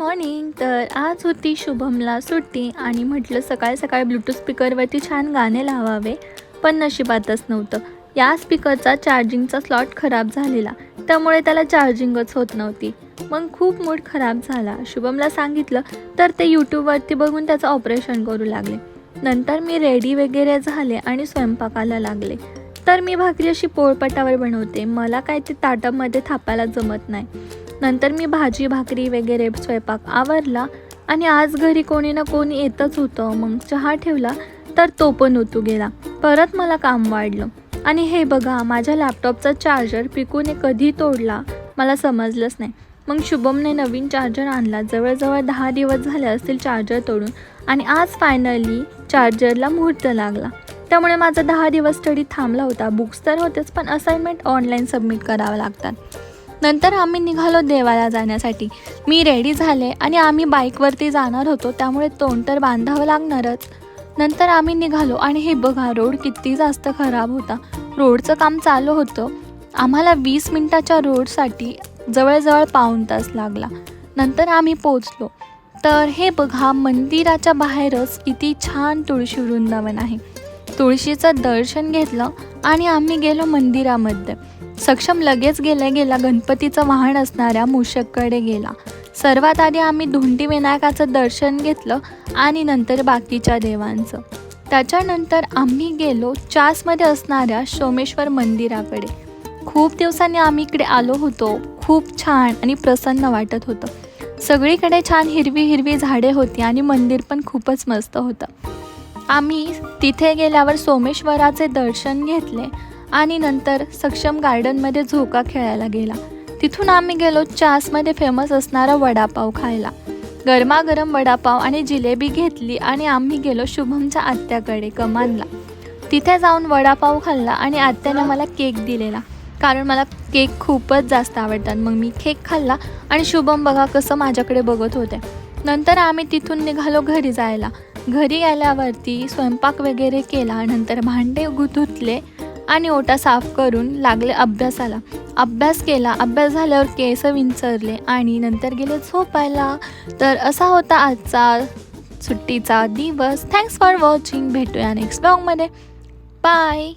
Morning तर आज होती शुभमला सुट्टी आणि म्हटलं सकाळी सकाळी ब्लूटूथ स्पीकरवरती छान गाणे लावावे पण नशिबातच नव्हतं. या स्पीकरचा चार्जिंगचा स्लॉट खराब झालेला त्यामुळे त्याला चार्जिंगच होत नव्हती. मग खूप मूड खराब झाला. शुभमला सांगितलं तर ते यूट्यूबवरती बघून त्याचं ऑपरेशन करू लागले. नंतर मी रेडी वगैरे झाले आणि स्वयंपाकाला लागले. तर मी भाकरी अशी पोळपटावर बनवते. मला काय ते ताटामध्ये थापायला जमत नाही. नंतर मी भाजी भाकरी वगैरे स्वयंपाक आवरला आणि आज घरी कोणी ना कोणी येतच होतं. मग चहा ठेवला तर तो पण उतू गेला. परत मला काम वाढलं. आणि हे बघा माझ्या लॅपटॉपचा चार्जर पिकूने कधी तोडला. मला समजलंच नाही. मग शुभमने नवीन चार्जर आणला. जवळजवळ दहा दिवस झाले असतील चार्जर तोडून. आणि आज फायनली चार्जरला मुहूर्त लागला. त्यामुळे माझा दहा दिवस स्टडी थांबला होता. बुक्स तर होतेच पण असाइनमेंट ऑनलाईन सबमिट करावं लागतात. नंतर आम्ही निघालो देवाला जाण्यासाठी. मी रेडी झाले आणि आम्ही बाईकवरती जाणार होतो त्यामुळे तोंड तर बांधावं लागणारच. नंतर आम्ही निघालो आणि हे बघा रोड किती जास्त खराब होता. रोडचं काम चालू होतं. आम्हाला वीस मिनटाच्या रोडसाठी जवळजवळ पाऊण तास लागला. नंतर आम्ही पोचलो तर हे बघा मंदिराच्या बाहेरच किती छान तुळशी वृंदावन आहे. तुळशीचं दर्शन घेतलं आणि आम्ही गेलो मंदिरामध्ये. सक्षम लगेच गेल्या गेला गणपतीचं वाहन असणाऱ्या मूषककडे गेला. सर्वात आधी आम्ही धुंडी विनायकाचं दर्शन घेतलं आणि नंतर बाकीच्या देवांचं. त्याच्यानंतर आम्ही गेलो चासमध्ये असणाऱ्या सोमेश्वर मंदिराकडे. खूप दिवसांनी आम्ही इकडे आलो होतो. खूप छान आणि प्रसन्न वाटत होतं. सगळीकडे छान हिरवी हिरवी झाडे होती आणि मंदिर पण खूपच मस्त होतं. आम्ही तिथे गेल्यावर सोमेश्वराचे दर्शन घेतले आणि नंतर सक्षम गार्डनमध्ये झोका खेळायला गेला. तिथून आम्ही गेलो चासमध्ये फेमस असणारा वडापाव खायला. गरमागरम वडापाव आणि जिलेबी घेतली आणि आम्ही गेलो शुभमच्या आत्याकडे कमानला. तिथे जाऊन वडापाव खाल्ला आणि आत्याने मला केक दिलेला. कारण मला केक खूपच जास्त आवडतात. मग मी केक खाल्ला आणि शुभम बघा कसं माझ्याकडे बघत होते. नंतर आम्ही तिथून निघालो घरी जायला. घरी आल्यावरती स्वयंपाक वगैरे केला नंतर भांडे धुतले आणि ओटा साफ करून लागले अभ्यासाला. अभ्यास केला अभ्यास झाल्यावर केस विंचरले आणि नंतर गेले झोपायला. तर असा होता आजचा सुट्टीचा दिवस. थँक्स फॉर वॉचिंग भेटूया नेक्स्ट ब्लॉगमध्ये बाय